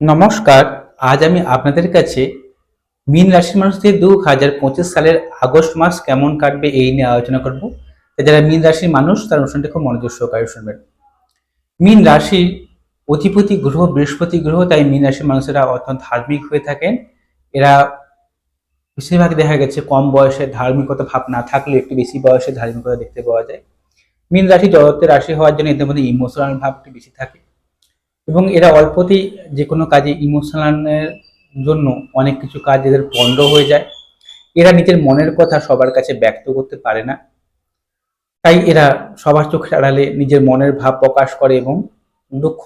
নমস্কার, আজ আমি আপনাদের কাছে মীন রাশির মানুষদের দু হাজার পঁচিশ সালের আগস্ট মাস কেমন কাটবে এই নিয়ে আলোচনা করব। যারা মীন রাশির মানুষ, তার অনুষ্ঠানটি খুব মনোযোগ সহকারে শুনবেন। মীন রাশির অধিপতি গ্রহ, বৃহস্পতি গ্রহ, তাই মীন রাশির মানুষেরা অত্যন্ত ধার্মিক হয়ে থাকেন। এরা বেশিরভাগ দেখা গেছে কম বয়সে ধার্মিকতা ভাব না থাকলেও একটু বেশি বয়সে ধার্মিকতা দেখতে পাওয়া যায়। মীন রাশি জগতের রাশি হওয়ার জন্য এদের মধ্যে ইমোশনাল ভাবটি বেশি থাকে। এবং এরা অল্পতেই যে কোনো কাজে ইমোশনালের জন্য অনেক কিছু কাজ এদের পণ্ড হয়ে যায়। এরা নিজের মনের কথা সবার কাছে ব্যক্ত করতে পারে না। তাই এরা সবার চোখের আড়ালে নিজের মনের ভাব প্রকাশ করে এবং দুঃখ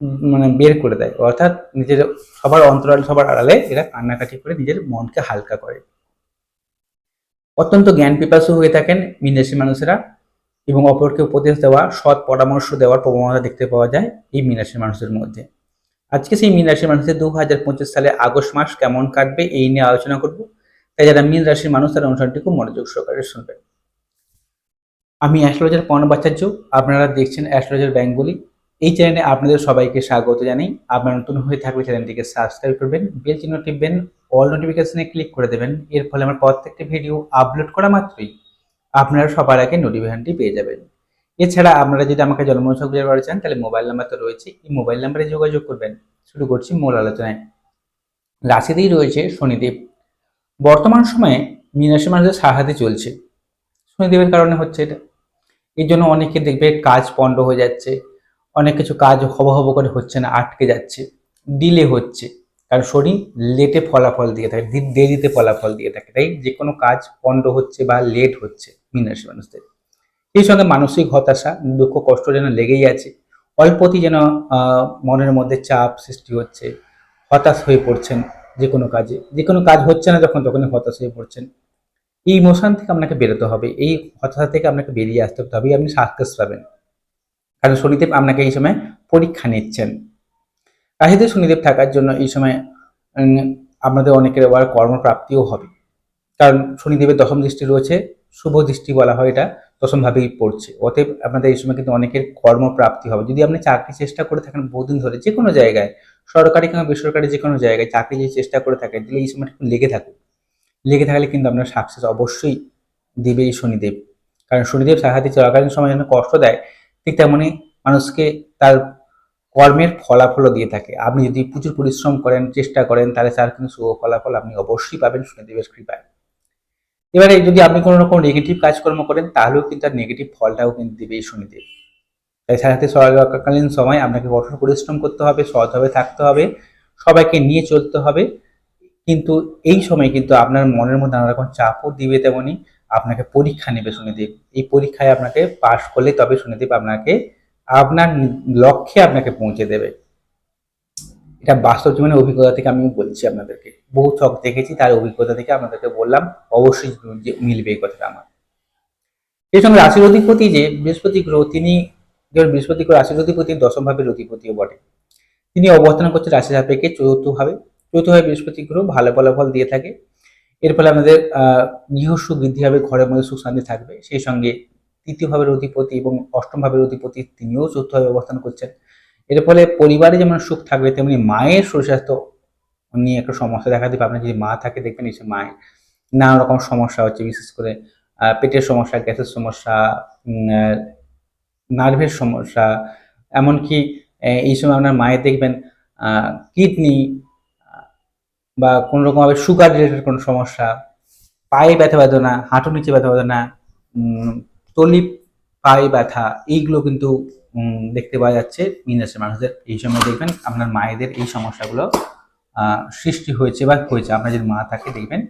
মানে বের করে দেয়। অর্থাৎ নিজের সবার অন্তরাল, সবার আড়ালে এরা কান্নাকাটি করে নিজের মনকে হালকা করে। অত্যন্ত জ্ঞান পিপাসু হয়ে থাকেন মিনরাশি মানুষেরা। এবং অপরকে উপদেশ দেওয়া, সৎ পরামর্শ দেওয়ার প্রবণতা দেখতে পাওয়া যায় এই মীনাশির মানুষের মধ্যে। আজকে সেই মীন রাশির মানুষদের দু হাজার পঁচিশ সালে আগস্ট মাস কেমন কাটবে এই নিয়ে আলোচনা করব। তাই যারা মীন রাশির মানুষ, তারা অনুষ্ঠানটি খুব মনোযোগ সহকারে শুনবেন। আমি অ্যাস্ট্রোলজার পর্ণবাচার্য, আপনারা দেখছেন অ্যাস্ট্রোলজার বেঙ্গলি। এই চ্যানেলে আপনাদের সবাইকে স্বাগত জানাই। আপনারা নতুন হয়ে থাকলে চ্যানেলটিকে সাবস্ক্রাইব করবেন, বেল চিহ্ন টিপবেন, অল নোটিফিকেশনে ক্লিক করে দেবেন। এর ফলে আমার প্রত্যেকটি ভিডিও আপলোড করা মাত্রই আপনারা সবার আগে নোটিফিকেশনটি পেয়ে যাবেন। এছাড়া আপনারা যদি আমাকে জন্মছক বের করা চান, তাহলে মোবাইল নাম্বার তো রয়েছে। এই মোবাইল নাম্বারে যোগাযোগ করবেন। শুরু করছি মূল আলোচনায়। রাশিতেই রয়েছে শনিদেব। বর্তমান সময়ে মীনাশি মানুষের সাহায্যে চলছে। শনিদেবের কারণে হচ্ছে এটা। এর জন্য অনেকে দেখবে কাজ পণ্ড হয়ে যাচ্ছে। অনেক কিছু কাজ হব হব করে হচ্ছে না, আটকে যাচ্ছে। ডিলে হচ্ছে। কারণ শনি লেটে ফলাফল দিয়ে থাকে, দেরিতে ফলাফল দিয়ে থাকে। তাই যে কোনো কাজ পণ্ড হচ্ছে বা লেট হচ্ছে। মীনাশি মানুষদের। এই সঙ্গে মানসিক হতাশা, দুঃখ, কষ্ট যেন লেগেই আছে, অল্পতেই যেন মনের মধ্যে চাপ সৃষ্টি হচ্ছে, হতাশ হয়ে পড়ছেন যে কোনো কাজে। যে কোনো কাজ হচ্ছে না যখন, তখনই হতাশ হয়ে পড়ছেন। এই ইমোশন থেকে আপনাকে বেরোতে হবে, এই হতাশা থেকে আপনাকে বেরিয়ে আসতে হবে, তবেই আপনি সাকসেস পাবেন। কারণ শনিদেব আপনাকে এই সময় পরীক্ষা নিচ্ছেন। রাশিতে শনিদেব থাকার জন্য এই সময় আপনাদের অনেকের আবার কর্মপ্রাপ্তিও হবে। কারণ শনিদেবের দশম দৃষ্টি রয়েছে শুভ দৃষ্টি বলা হয় এটা দশম ভাবেই পড়ছে। অতএব আপনাদের এই সময় কিন্তু অনেকের কর্মপ্রাপ্তি হবে। যদি আপনি চাকরি চেষ্টা করে থাকেন বহুদিন ধরে যে কোনো জায়গায়, সরকারি কিংবা বেসরকারি যে কোনো জায়গায় চাকরি যদি চেষ্টা করে থাকেন, তাহলে এই সময়টা একটু লেগে থাকুক। লেগে থাকলে কিন্তু আপনার সাকসেস অবশ্যই দেবে এই শনিদেব। কারণ শনিদেব সাহায্যে চলাকালীন সময় যেন কষ্ট দেয়, ঠিক তেমনই মানুষকে তার কর্মের ফলাফলও দিয়ে থাকে। আপনি যদি প্রচুর পরিশ্রম করেন, চেষ্টা করেন, তাহলে তার কিন্তু শুভ ফলাফল আপনি অবশ্যই পাবেন শনিদেবের কৃপায়। এবারে যদি আপনি কোনো রকম নেগেটিভ কাজকর্ম করেন, তাহলেও কিন্তু তার নেগেটিভ ফলটাও কিন্তু দেবে এই শনিদেব। তাই সাথে সময় আপনাকে কঠোর পরিশ্রম করতে হবে, সৎভাবে থাকতে হবে, সবাইকে নিয়ে চলতে হবে। কিন্তু এই সময় কিন্তু আপনার মনের মধ্যে নানা রকম চাপও দিবে তেমনি, আপনাকে পরীক্ষা নেবে শনিদেব। এই পরীক্ষায় আপনাকে পাশ করলে তবে শনিদেব আপনাকে, আপনার লক্ষ্যে আপনাকে পৌঁছে দেবে। এটা বাস্তব জীবনের অভিজ্ঞতা থেকে আমি বলছি আপনাদেরকে। বহু চক দেখেছি, তার অভিজ্ঞতা থেকে আপনাদেরকে বললাম। অবশ্যই মিলবে এই কথাটা আমার। এই সঙ্গে রাশির অধিপতি যে বৃহস্পতি গ্রহ, তিনি বৃহস্পতি গ্রহ রাশির অধিপতি দশম ভাবের অধিপতিও বটে। তিনি অবস্থান করছে রাশি সাপেক্ষে চতুর্থ ভাবে। চতুর্থ ভাবে বৃহস্পতি গ্রহ ভালো ফলাফল দিয়ে থাকে। এর ফলে আমাদের আহ গৃহ বৃদ্ধি হবে, ঘরের মধ্যে সুখ শান্তি থাকবে। সেই সঙ্গে তৃতীয় ভাবের অধিপতি এবং অষ্টম ভাবের অধিপতি তিনিও চতুর্থ ভাবে অবস্থান করছেন। এর ফলে পরিবারে যেমন সুখ থাকবে তেমনি মায়ের শরীর স্বাস্থ্য নিয়ে একটা সমস্যা দেখা দিবে। আপনার যদি মা থাকে দেখবেন যে মায়ের নানা রকম সমস্যা হচ্ছে বিশেষ করে পেটের সমস্যা গ্যাসের সমস্যা নার্ভের সমস্যা। এমনকি এই সময় আপনার মায়ের দেখবেন কিডনি বা কোনো রকমভাবে সুগার রিলেটেড কোনো সমস্যা পায়ে ব্যথা বেদনা হাঁটুর নিচে ব্যথা বেদনা উম, তলি পায়ে ব্যথা, এইগুলো কিন্তু দেখতে পাওয়া যাচ্ছে মিনাসের মানুষদের। এই সময় দেখবেন আপনার মায়েদের এই সমস্যাগুলো সৃষ্টি হয়েছে বা হয়েছে। আপনার যদি মা থাকে, দেখবেন,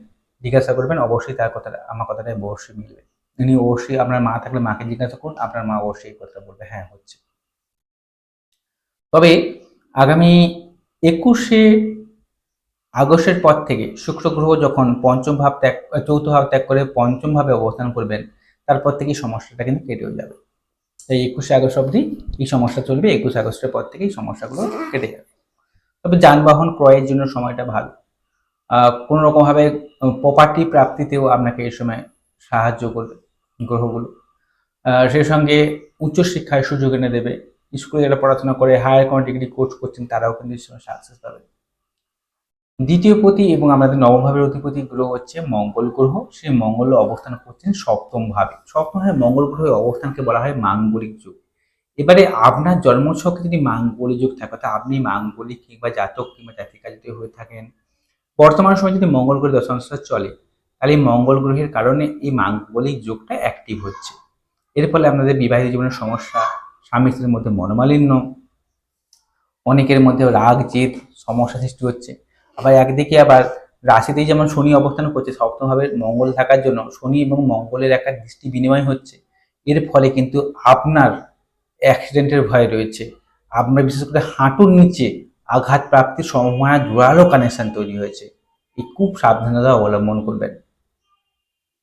জিজ্ঞাসা করবেন, অবশ্যই তার কথাটা, আমার কথাটা অবশ্যই মিলবে। উনি অবশ্যই আপনার মা থাকলে মাকে জিজ্ঞাসা করুন, আপনার মা অবশ্যই কথাটা বলবে হ্যাঁ হচ্ছে। তবে আগামী একুশে আগস্টের পর থেকে শুক্র গ্রহ যখন পঞ্চম ভাব ত্যাগ চৌথ ভাব ত্যাগ করে পঞ্চম ভাবে অবস্থান করবেন তারপর থেকেই সমস্যাটা কিন্তু কেটেও যাবে। তাই একুশে আগস্ট অবধি এই সমস্যা চলবে, একুশে আগস্টের পর থেকেই সমস্যাগুলো কেটে যাবে। তবে যানবাহন ক্রয়ের জন্য সময়টা ভালো। কোনো রকমভাবে প্রপার্টি প্রাপ্তিতেও আপনাকে এই সময় সাহায্য করবে গ্রহগুলো। সেই সঙ্গে উচ্চশিক্ষায় সুযোগ এনে দেবে। স্কুলে যারা পড়াশোনা করে হায়ার কোনো ডিগ্রি কোর্স করছেন, তারাও কিন্তু এই সময় সাকসেস পাবে। দ্বিতীয় পতি এবং আমাদের নবম ভাবের অধিপতি গ্রহ হচ্ছে মঙ্গল গ্রহ। সেই মঙ্গল অবস্থান করছেন সপ্তম ভাবে সপ্তম ভাবে মঙ্গল গ্রহের অবস্থানকে বলা হয় মাঙ্গলিক যুগ। এবারে আপনার জন্মছকে যদি মাঙ্গলিক যুগ থাকে, অর্থাৎ আপনি মাঙ্গলিক কিংবা জাতক কিংবা জাতিকা যদি হয়ে থাকেন, বর্তমান সময় যদি মঙ্গল গ্রহের দশাংশ চলে, তাহলে এই মঙ্গল গ্রহের কারণে এই মাঙ্গলিক যুগটা অ্যাক্টিভ হচ্ছে। এর ফলে আপনাদের বিবাহিত জীবনের সমস্যা, স্বামী স্ত্রীর মধ্যে মনোমালিন্য, অনেকের মধ্যে রাগ, জেদ, সমস্যা সৃষ্টি হচ্ছে। আবার একদিকে আবার রাশিতেই যেমন শনি অবস্থান করছে, সপ্তমভাবে মঙ্গল থাকার জন্য শনি এবং মঙ্গলের একটা দৃষ্টি বিনিময় হচ্ছে। এর ফলে কিন্তু আপনার অ্যাক্সিডেন্টের ভয় রয়েছে। আপনার বিশেষ করে হাঁটুর নিচে আঘাত প্রাপ্তির সম্ভাবনা জোরালো কানেকশন তৈরি হয়েছে। এই খুব সাবধানতা অবলম্বন করবেন।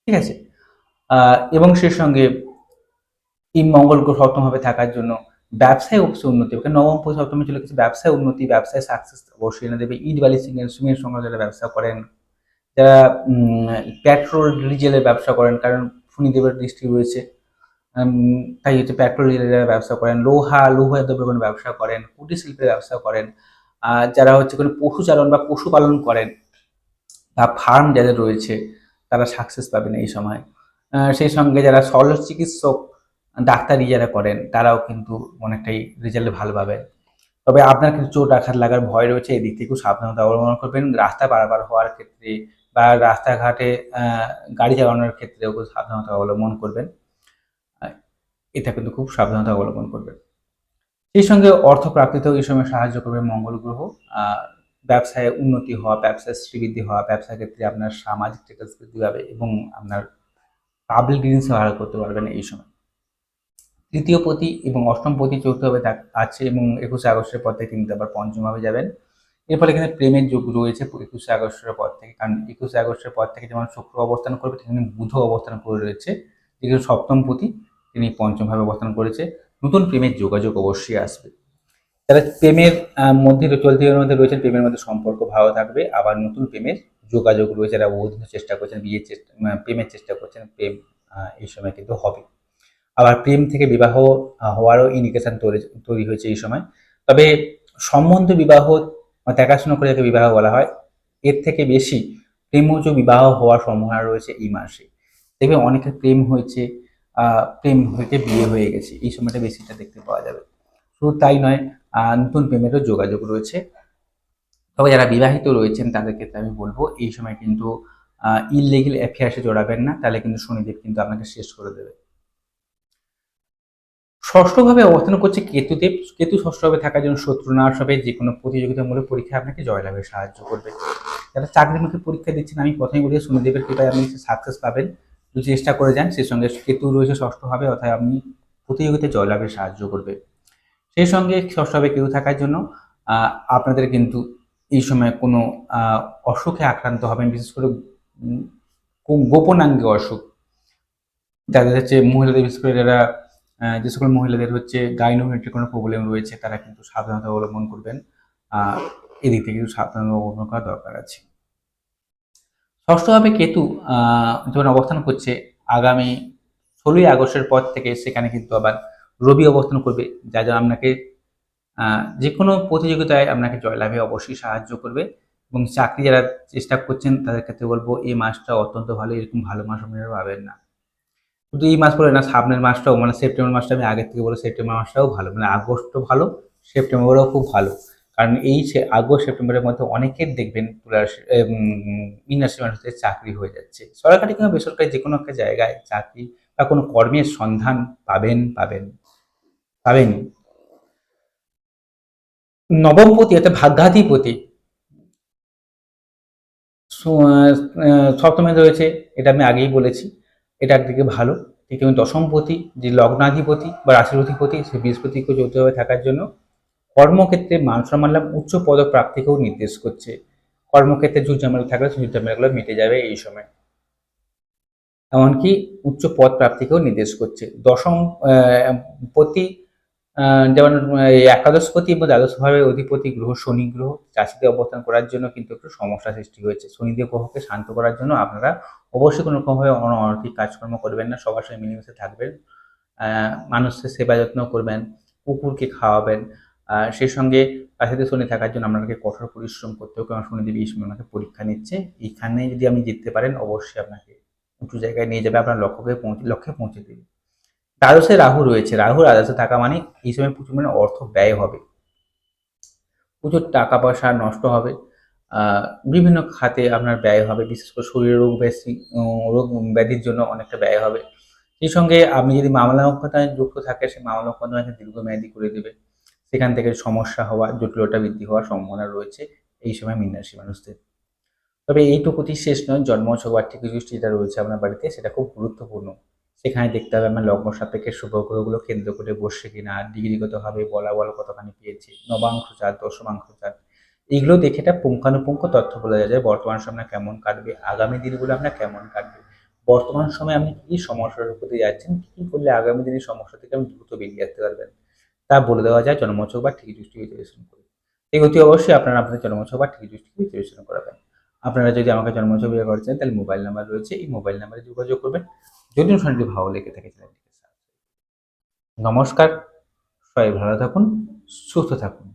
ঠিক আছে? এবং সেই সঙ্গে এই মঙ্গল গ্রহ সপ্তমভাবে থাকার জন্য ব্যবসায় অবশ্যই উন্নতি কারণ নবম পদ সপ্তমে চলে গেছে ব্যবসায় উন্নতি, ব্যবসায় সাকসেস অবশ্যই এনে দেবে। ইট বালি সিমেন্ট সিমেন্ট সঙ্গে যারা ব্যবসা করেন, যারা পেট্রোল ডিজেলের ব্যবসা করেন, কারণ শনিদেবের দৃষ্টি রয়েছে তাই হচ্ছে পেট্রোল ডিজেলের ব্যবসা করেন, লোহা লোহা দ্রব্যের কোনো ব্যবসা করেন, কুটির শিল্পের ব্যবসা করেন যারা হচ্ছে কোনো পশুচালন বা পশুপালন করেন, বা ফার্ম যাদের রয়েছে, তারা সাকসেস পাবেন এই সময়। সেই সঙ্গে যারা শল্য চিকিৎসক ডাক্তারি যারা করেন, তারাও কিন্তু অনেকটাই রেজাল্ট ভালো পাবেন। তবে আপনার কিন্তু চোট আঘাত লাগার ভয় রয়েছে এই দিক থেকে সাবধানতা অবলম্বন করবেন। রাস্তা পারাপার হওয়ার ক্ষেত্রে বা রাস্তাঘাটে গাড়ি চালানোর ক্ষেত্রেও খুব সাবধানতা অবলম্বন করবেন। এটা কিন্তু খুব সাবধানতা অবলম্বন করবেন। সেই সঙ্গে অর্থ প্রাপ্তিতেও এই সময় সাহায্য করবে মঙ্গল গ্রহ। ব্যবসায় উন্নতি হওয়া, ব্যবসায় শ্রীবৃদ্ধি হওয়া, ব্যবসার ক্ষেত্রে আপনার সামাজিক স্ট্যাটাস বৃদ্ধি পাবে এবং আপনার পাবলিক ডিলিংস ভালো করতে পারবেন এই সময়। তৃতীয় পতি এবং অষ্টম পতি চতুর্থভাবে আছে এবং একুশে আগস্টের পর থেকে কিন্তু আবার পঞ্চমভাবে যাবেন। এর ফলে কিন্তু প্রেমের যোগ রয়েছে একুশে আগস্টের পর থেকে। কারণ একুশে আগস্টের পর থেকে যেমন শুক্র অবস্থান করবে তেমনি বুধ অবস্থান করে রয়েছে। যেগুলো সপ্তম পতি, তিনি পঞ্চমভাবে অবস্থান করেছে। নতুন প্রেমের যোগাযোগ অবশ্যই আসবে। যারা প্রেমের মধ্যে চলতি মধ্যে রয়েছেন, প্রেমের মধ্যে সম্পর্ক ভালো থাকবে। আবার নতুন প্রেমের যোগাযোগ রয়েছে। যারা বহুদিন চেষ্টা করছেন, বিয়ের চেষ্টা প্রেমের চেষ্টা করছেন, প্রেম এই সময় কিন্তু হবে। আবার প্রেম থেকে বিবাহ হওয়ারও ইন্ডিকেশন তৈরি তৈরি হয়েছে এই সময়। তবে সম্বন্ধ বিবাহ দেখাশোনা করে যাকে বিবাহ বলা হয়, এর থেকে বেশি প্রেমজ বিবাহ হওয়ার সম্ভাবনা রয়েছে এই মাসে। দেখবে অনেকের প্রেম হয়েছে প্রেম হইতে বিয়ে হয়ে গেছে, এই সময়টা বেশিটা দেখতে পাওয়া যাবে। শুধু তাই নয় নতুন প্রেমেরও যোগাযোগ রয়েছে। তবে যারা বিবাহিত রয়েছেন, তাদের ক্ষেত্রে আমি বলব, এই সময় কিন্তু ইললিগেল অ্যাফেয়ার্সে জড়াবেন না, তাহলে কিন্তু শনিদেব কিন্তু আপনাকে শেষ করে দেবে। ষষ্ঠভাবে অবস্থান করছে কেতুদেব। কেতু ষষ্ঠভাবে থাকার জন্য শত্রু নাশ হবে যে কোনো প্রতিযোগিতামূলক পরীক্ষায় আপনাকে জয়লাভে সাহায্য করবে। যারা চাকরিমুখী পরীক্ষা দিচ্ছেন, আমি প্রথমে বলি, শনিদেবের কৃপায় আপনি সাকসেস পাবেন। যদি চেষ্টা করে যান, সেই সঙ্গে কেতু রয়েছে ষষ্ঠভাবে, অর্থাৎ আপনি প্রতিযোগিতায় জয়লাভে সাহায্য করবে। সেই সঙ্গে ষষ্ঠভাবে কেতু থাকার জন্য আপনাদের কিন্তু এই সময় কোনো অসুখে আক্রান্ত হবেন, বিশেষ করে গোপনাঙ্গে অসুখ। যাদের হচ্ছে মহিলাদের, বিশেষ করে যারা যে সকল মহিলাদের হচ্ছে গাইনোমেট্রিক কোনো প্রবলেম রয়েছে, তারা কিন্তু সাবধানতা অবলম্বন করবেন। এদিক থেকে কিন্তু সাবধানতা অবলম্বন করা দরকার আছে। ষষ্ঠভাবে কেতু যখন অবস্থান করছে, আগামী ষোলোই আগস্টের পর থেকে সেখানে কিন্তু আবার রবি অবস্থান করবে, যা যা আপনাকে যে কোনো প্রতিযোগিতায় আপনাকে জয়লাভে অবশ্যই সাহায্য করবে এবং চাকরি যারা চেষ্টা করছেন, তাদের ক্ষেত্রে বলব, এই মাসটা অত্যন্ত ভালো, এরকম ভালো মাস আপনারা পাবেন না। শুধু এই মাস বলে না, সামনের মাসটাও মানে সেপ্টেম্বর মাসটা আমি আগের থেকে বলে সেপ্টেম্বর মাসটাও ভালো মানে আগস্টও ভালো, সেপ্টেম্বরও খুব ভালো। কারণ এই আগস্ট, সেপ্টেম্বরের মধ্যে অনেকের দেখবেন তুলার ইন্ডাস্ট্রি মানুষদের চাকরি হয়ে যাচ্ছে। সরকারি কিংবা বেসরকারি যে কোনো একটা জায়গায় চাকরি বা কোনো কর্মের সন্ধান পাবেন পাবেন পাবেন। নবমপতি অর্থাৎ ভাগ্যাধিপতি। সপ্তমে রয়েছে, এটা আমি আগেই বলেছি। এটা একদিকে ভালো। ঠিক তেমনি দশমপতি যে লগ্নাধিপতি বা রাশির অধিপতি সে বৃহস্পতিকে যৌথভাবে থাকার জন্য কর্মক্ষেত্রে মান সম্মান উচ্চ পদ প্রাপ্তিকেও নির্দেশ করছে। কর্মক্ষেত্রে যুদ্ধ ঝামেলা থাকলে ঝুট ঝামেলাগুলো মিটে যাবে এই সময়। এমনকি উচ্চ পদ প্রাপ্তিকেও নির্দেশ করছে। দশম আহ, যেমন, এই একাদশপতি এবং দ্বাদশভাবে অধিপতি গ্রহ, শনি গ্রহ চাষিতে অবস্থান করার জন্য কিন্তু একটু সমস্যা সৃষ্টি হয়েছে। শনিদেব গ্রহকে শান্ত করার জন্য আপনারা অবশ্যই কোনো রকমভাবে অন- অনৈতিক কাজকর্ম করবেন না, সবার সঙ্গে মিলেমিশে থাকবেন মানুষের সেবা যত্ন করবেন, কুকুরকে খাওয়াবেন সেই সঙ্গে তার শনি থাকার জন্য আপনাকে কঠোর পরিশ্রম করতে হবে, কারণ শনিদেবী এই সময় আপনাকে পরীক্ষা নিচ্ছে। এইখানে যদি আপনি জিততে পারেন, অবশ্যই আপনাকে উঁচু জায়গায় নিয়ে যাবে, আপনার লক্ষ্যকে পৌঁছে, লক্ষ্যে পৌঁছে দেবে। দ্বাদশে রাহু রয়েছে। রাহু দ্বাদশে থাকা মানে এই সময় প্রচুর মানে অর্থ ব্যয় হবে। প্রচুর টাকা পয়সা নষ্ট হবে। বিভিন্ন খাতে আপনার ব্যয় হবে। বিশেষ করে শরীরের রোগ ব্যাধি রোগ ব্যাধির জন্য অনেকটা ব্যয় হবে। সেই সঙ্গে আপনি যদি মামলা মোকদ্দমায় যুক্ত থাকে সেই মামলা মোকদ্দমাকে দীর্ঘমেয়াদী করে দেবে। সেখান থেকে সমস্যা হওয়া, জটিলতা বৃদ্ধি হওয়ার সম্ভাবনা রয়েছে এই সময় মীন রাশি মানুষদের। তবে এইটুকুটি শেষ নয়। জন্ম চৌবার্ষিক দৃষ্টি যেটা রয়েছে আপনার বাড়িতে, সেটা খুব গুরুত্বপূর্ণ। সেখানে দেখতে হবে আমার লগ্ন সাপেক্ষে শুভ গ্রহগুলো কেন্দ্র করে বসছে কিনা ডিগ্রিগতভাবে বলা বলা কতখানি পেয়েছে, নবাংশ চাঁদ দশমাংশ চাঁদ এগুলো দেখে এটা পুঙ্খানুপুঙ্খ তথ্য বলা যায় বর্তমান সময় কেমন কাটবে, আগামী দিনগুলো আপনার কেমন কাটবে, বর্তমান সময়ে আপনি কি সমস্যার উপর যাচ্ছেন, কি করলে আগামী দিনের সমস্যা থেকে আপনি দ্রুত বেরিয়ে আসতে পারবেন, তা বলে দেওয়া যায় জন্মচক বা ঠিকই দৃষ্টি বিশ্লেষণ করে, এই গতি অবশ্যই আপনারা আপনাদের জন্মচক বা ঠিক দৃষ্টি বিশ্লেষণ করাবেন, আপনারা যদি আমাকে জন্মছক বিয়ে করছেন তাহলে মোবাইল নাম্বার রয়েছে, এই মোবাইল নাম্বারে যোগাযোগ করবেন যদি অনুষ্ঠানটি ভালো লেগে থাকে নমস্কার সবাই ভালো থাকুন সুস্থ থাকুন।